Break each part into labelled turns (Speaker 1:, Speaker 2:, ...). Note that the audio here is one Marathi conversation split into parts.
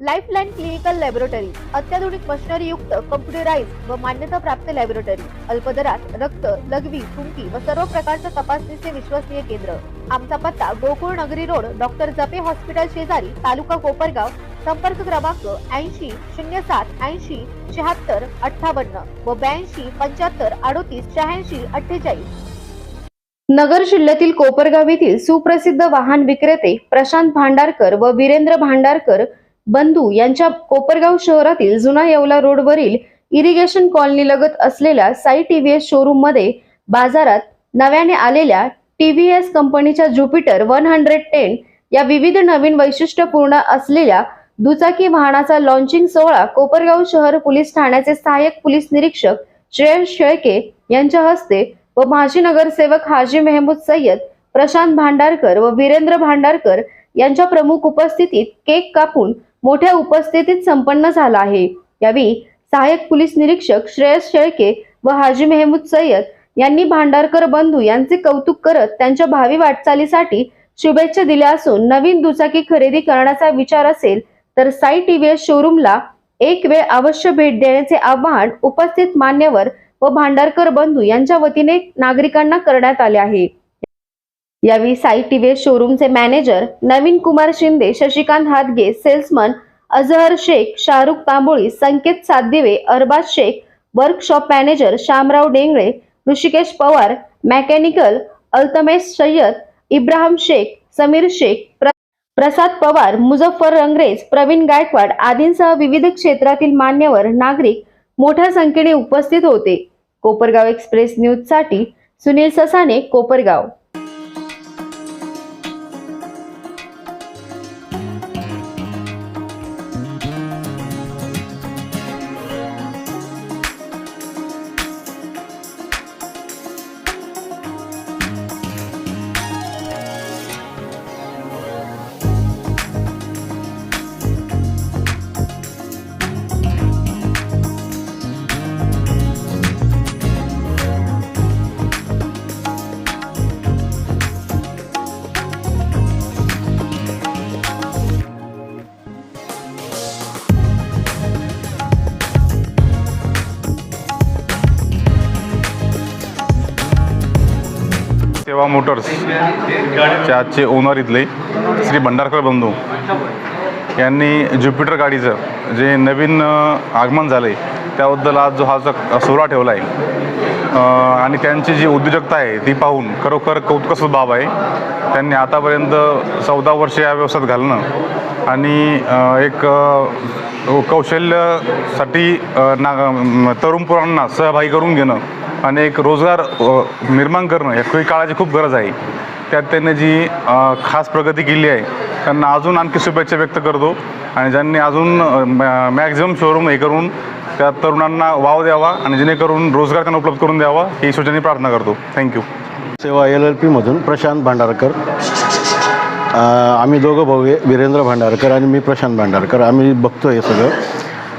Speaker 1: लाईफलाईन क्लिनिकल लॅबोरेटरी अत्याधुनिक मशिनरी युक्त कम्प्युटराइज व मान्यता प्राप्त लॅबोरेटरी अल्पदरात रक्त लघवी थुंकी व सर्व प्रकारच्या तपासणीचे विश्वसनीय केंद्र. आमचा पत्ता गोकुळ नगरी रोड डॉक्टर जपे हॉस्पिटल शेजारी तालुका कोपरगाव संपर्क क्रमांक ऐंशी शून्य सात ऐंशी शहात्तर अठ्ठावन्न व ब्याऐंशी पंच्याहत्तर अडोतीस शहाऐंशी अठ्ठेचाळीस. नगर जिल्ह्यातील कोपरगाव येथील सुप्रसिद्ध वाहन विक्रेते प्रशांत भांडारकर व वीरेंद्र भांडारकर बंधू यांच्या कोपरगाव शहरातील जुना येवला रोडवरील इरिगेशन कॉलनी लगत असलेल्या साई टीव्हीएस शोरूममध्ये बाजारात नव्याने आलेल्या टीव्हीएस कंपनीच्या ज्युपिटर वन हंड्रेड टेन या विविध नवीन वैशिष्ट्यपूर्ण असलेल्या दुचाकी वाहनाचा लॉन्चिंग सोहळा कोपरगाव शहर पोलीस ठाण्याचे सहाय्यक पोलीस निरीक्षक श्रेयस शेळके यांच्या हस्ते व माजी नगरसेवक हाजी मेहमूद सय्यद प्रशांत भांडारकर व वीरेंद्र भांडारकर यांच्या प्रमुख उपस्थितीत केक कापून मोठ्या उपस्थितीत संपन्न झाला आहे. यावेळी सहाय्यक पोलीस निरीक्षक श्रेयस शेळके व हाजी मेहमूद सय्यद यांनी भांडारकर बंधू यांचे कौतुक करत त्यांच्या भावी वाटचालीसाठी शुभेच्छा दिल्या असून नवीन दुचाकी खरेदी करण्याचा विचार असेल तर साई टीव्हीएस शोरूमला एक वेळ अवश्य भेट देण्याचे आवाहन उपस्थित मान्यवर व भांडारकर बंधू यांच्या वतीने नागरिकांना करण्यात आले आहे. यावेळी Sai TV शोरूमचे manager Naveen Kumar Shinde Shashikant Hatge salesman Azhar Shaikh Shahrukh Tamboli Sanket Satdive Arbaz Shaikh workshop manager Shamrao Dengle Rishikesh Pawar mechanical Altamash Sayyad Ibrahim Shaikh Sameer Shaikh प्र- प्रसाद पवार मुझफ्फर रंगरेज प्रवीण गायकवाड आदींसह विविध क्षेत्रातील मान्यवर नागरिक मोठ्या संख्येने उपस्थित होते. कोपरगाव एक्सप्रेस न्यूजसाठी सुनील ससाने कोपरगाव.
Speaker 2: सेवा मोटर्स चे आजचे ओनर इथले श्री भंडारकर बंधू. यांनी ज्युपिटर गाडीचं जे नवीन आगमन झालं आहे त्याबद्दल आज जो हा जो सोहळा ठेवला आहे आणि त्यांची जी उद्योजकता आहे ती पाहून खरोखर कौतुकास्पद बाब आहे. त्यांनी आतापर्यंत चौदा वर्ष या व्यवसायात घालणं आणि एक कौशल्यासाठी ना तरुण पोरांना सहभागी करून घेणं आणि एक रोजगार निर्माण करणं या काळाची खूप गरज आहे. त्यात त्यांनी जी खास प्रगती केली आहे त्यांना अजून आणखी शुभेच्छा व्यक्त करतो आणि ज्यांनी अजून मॅक्झिमम शोरूम हे करून त्या तरुणांना वाव द्यावा आणि जेणेकरून रोजगार त्यांना उपलब्ध करून द्यावा ही ईश्वरचरणी प्रार्थना करतो. थँक्यू
Speaker 3: सेवा एल एल पीमधून प्रशांत भांडारकर. आम्ही दोघं भाऊ आहे वीरेंद्र भांडारकर आणि मी प्रशांत भांडारकर. आम्ही बघतो हे सगळं.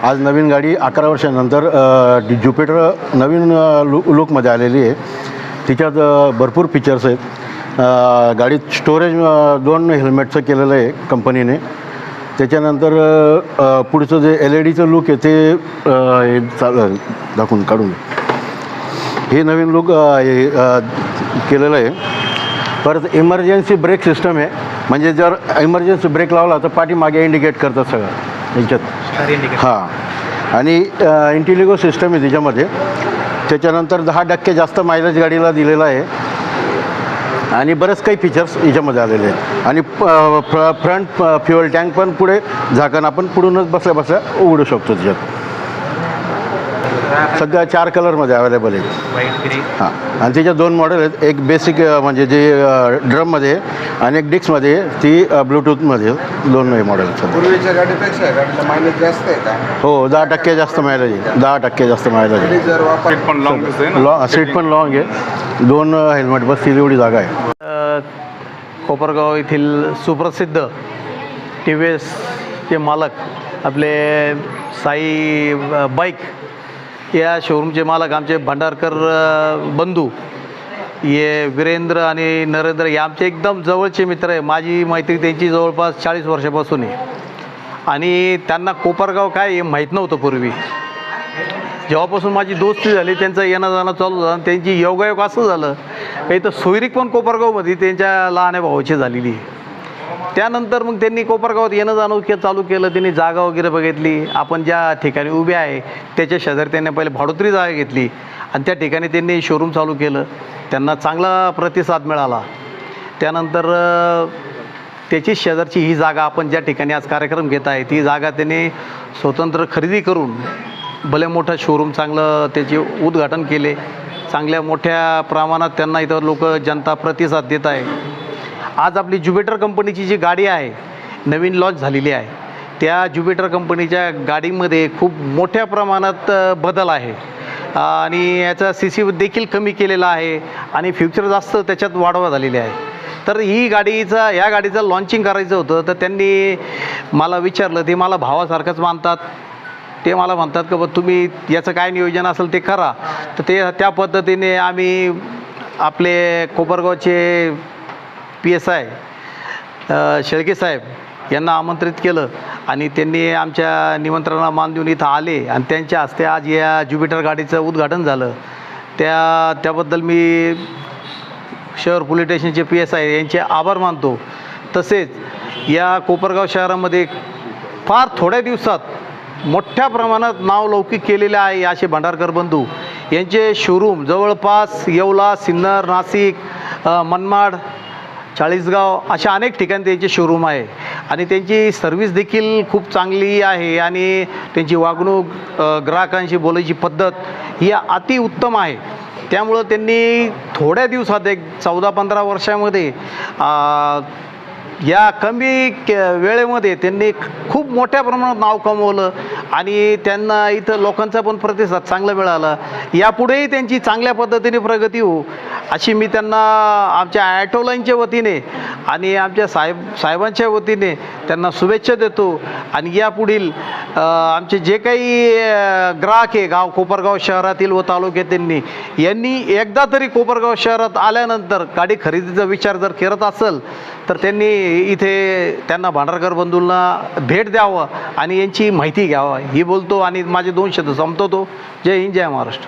Speaker 3: आज नवीन गाडी अकरा वर्षानंतर डी- ज्युपिटर नवीन लु लुकमध्ये आलेली आहे. तिच्यात भरपूर फीचर्स आहेत. गाडीत स्टोरेज दोन हेल्मेटचं केलेलं आहे कंपनीने. त्याच्यानंतर अ, पुढचं जे एल ई डीचं लुक आहे ते अ, हे चाल दाखवून काढून. हे नवीन लुक केलेलं आहे. परत इमर्जन्सी ब्रेक सिस्टम आहे. म्हणजे जर इमर्जन्सी ब्रेक लावला तर पाठीमागे इंडिकेट करतात सगळं. यांच्यात. हां. आणि इंटिलिगो सिस्टम आहे त्याच्यामध्ये. त्याच्यानंतर दहा टक्के जास्त मायलेज गाडीला दिलेला आहे. आणि बरेच काही फीचर्स याच्यामध्ये आलेले आहेत. आणि फ्रंट फ्युअल टँक पण पुढे झाकण आपण पुढूनच बसल्या बसल्या उघडू शकतो त्याच्यात. सध्या चार कलरमध्ये अवेलेबल आहेत. हां. आणि त्याच्यात दोन मॉडेल आहेत. एक बेसिक म्हणजे जे ड्रममध्ये आहे आणि एक डिक्समध्ये आहे ती ब्लूटूथमध्ये दोन मॉडेल आहेत.
Speaker 4: पूर्वीच्या गाडीपेक्षा गाडीला मायलेज जास्त आहे का?
Speaker 3: हो दहा टक्के जास्त मायलेज आहे. दहा टक्के जास्त मायलेज आहे.
Speaker 4: जर वापर
Speaker 2: सीट पण लॉंग दिसते ना.
Speaker 3: लॉ सीट पण लॉंग आहे. दोन हेल्मेट बसतील एवढी जागा आहे.
Speaker 5: कोपरगाव येथील सुप्रसिद्ध टी व्ही एसचे मालक आपले साई बाईक या शोरूमचे मालक आमचे भांडारकर बंधू ये वीरेंद्र आणि नरेंद्र हे आमचे एकदम जवळचे मित्र आहे. माझी मैत्री त्यांची जवळपास चाळीस वर्षापासून आहे. आणि त्यांना कोपरगाव काय हे माहीत नव्हतं पूर्वी. जेव्हापासून माझी दोस्ती झाली त्यांचं येणं जाणं चालू झालं त्यांची योगायोग असं झालं. काही तर सोयरीक पण कोपरगावमध्ये त्यांच्या लहान भावाची झालेली आहे. त्यानंतर मग त्यांनी कोपरगावात येणं जाणं के चालू केलं. त्यांनी जागा वगैरे बघितली. आपण ज्या ठिकाणी उभे आहे त्याच्या शेजारी त्यांनी पहिले भाडोत्री जागा घेतली. आणि त्या ठिकाणी त्यांनी शोरूम चालू केलं. त्यांना चांगला प्रतिसाद मिळाला. त्यानंतर त्याची शेजारची ही जागा आपण ज्या ठिकाणी आज कार्यक्रम घेत आहे ती जागा त्यांनी स्वतंत्र खरेदी करून भले मोठं शोरूम चांगलं त्याचे उद्घाटन केले. चांगल्या मोठ्या प्रमाणात त्यांना इथं लोक जनता प्रतिसाद देत आहे. आज आपली ज्युपिटर कंपनीची जी गाडी आहे नवीन लॉन्च झालेली आहे त्या ज्युपिटर कंपनीच्या गाडीमध्ये खूप मोठ्या प्रमाणात बदल आहे. आणि याचा सी सी देखील कमी केलेला आहे आणि फ्युचर जास्त त्याच्यात वाढवा झालेली आहे. तर ही गाडीचा या गाडीचं लॉन्चिंग करायचं होतं तर त्यांनी मला विचारलं ते मला भावासारखंच मानतात. ते मला म्हणतात की बा तुम्ही याचं काय नियोजन असेल ते करा. तर ते त्या पद्धतीने आम्ही आपले कोपरगावचे पी एस आय शेळके साहेब यांना आमंत्रित केलं आणि त्यांनी आमच्या निमंत्रणाला मान देऊन इथं आले आणि त्यांच्या हस्ते आज या ज्युपिटर गाडीचं उद्घाटन झालं. त्या त्याबद्दल मी शहर पोलीस स्टेशनचे पी एस आय यांचे आभार मानतो. तसेच या कोपरगाव शहरामध्ये फार थोड्या दिवसात मोठ्या प्रमाणात नावलौकिक केलेले आहे असे भंडारकर बंधू. यांचे शोरूम जवळपास येवला सिन्नर नाशिक मनमाड चाळीसगाव अशा अनेक ठिकाणी त्यांचे शोरूम आहे. आणि त्यांची सर्व्हिस देखील खूप चांगली आहे आणि त्यांची वागणूक ग्राहकांशी बोलायची पद्धत ही अतिउत्तम आहे. त्यामुळं त्यांनी थोड्या दिवसात एक चौदा पंधरा वर्षामध्ये या कमी के वेळेमध्ये त्यांनी खूप मोठ्या प्रमाणात नाव कमवलं. आणि त्यांना इथं लोकांचा पण प्रतिसाद चांगला मिळाला. यापुढेही त्यांची चांगल्या पद्धतीने प्रगती होऊ अशी मी त्यांना आमच्या ॲटोलाईनच्या वतीने आणि आमच्या साहेब साहेबांच्या वतीने त्यांना शुभेच्छा देतो. आणि यापुढील आमचे जे काही ग्राहक आहे गाव कोपरगाव शहरातील व तालुक्यातील यांनी एकदा तरी कोपरगाव शहरात आल्यानंतर गाडी खरेदीचा विचार जर करत असेल तर त्यांनी इथे त्यांना भांडारकर बंधूंना भेट द्यावं आणि यांची माहिती घ्यावं. ही बोलतो आणि माझे दोन शब्द संपवतो जय हिंद जय महाराष्ट्र.